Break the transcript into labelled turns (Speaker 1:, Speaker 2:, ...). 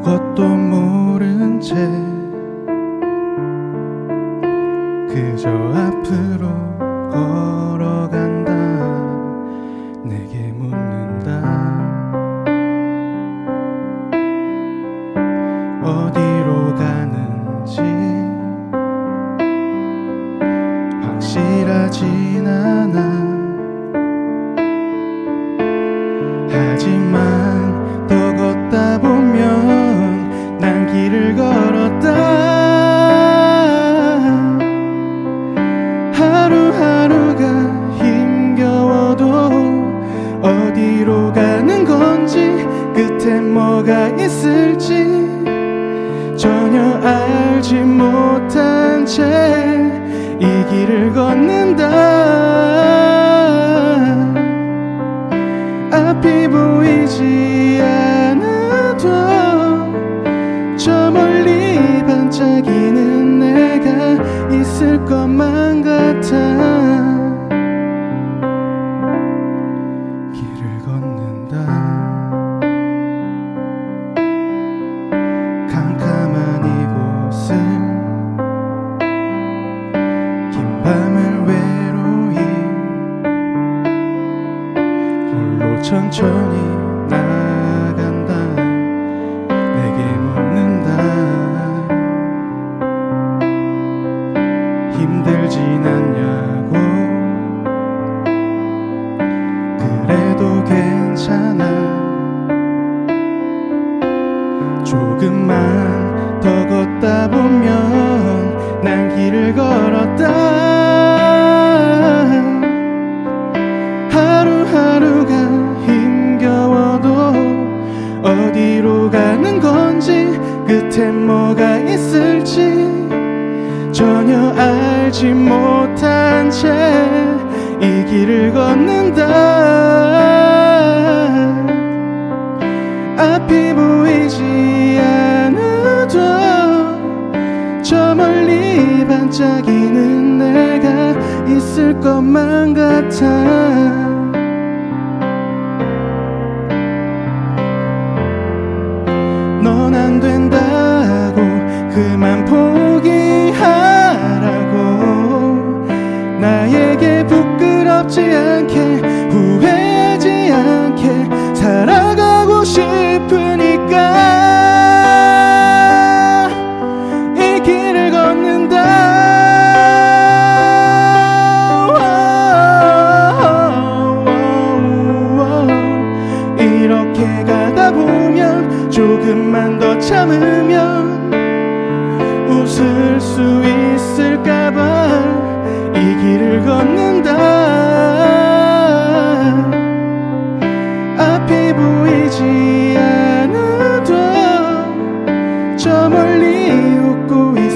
Speaker 1: 아무것도 모른 채 그저 앞으로 걸어간다. 내게 묻는다. 어디로 가는지 확실하진 않아 알지 못한 채 이 길을 걷는다. 앞이 보이지 않아도 저 멀리 반짝이는 내가 있을 것만 같아 천천히 나간다. 내게 묻는다. 힘들진 않냐고. 그래도 괜찮아. 조금만 더 걷다 보면 난 길을 걸었다 어디로 가는 건지 끝엔 뭐가 있을지 전혀 알지 못한 채 이 길을 걷는다. 앞이 보이지 않아도 저 멀리 반짝이는 내가 있을 것만 같아 넌 안 된다고 그만 포기하라고. 나에게 부끄럽지 않게 후회하지 않게 살아가고 싶으니까 참으면 웃을 수 있을까봐 이 길을 걷는다. 앞이 보이지 않아도 저 멀리 웃고 있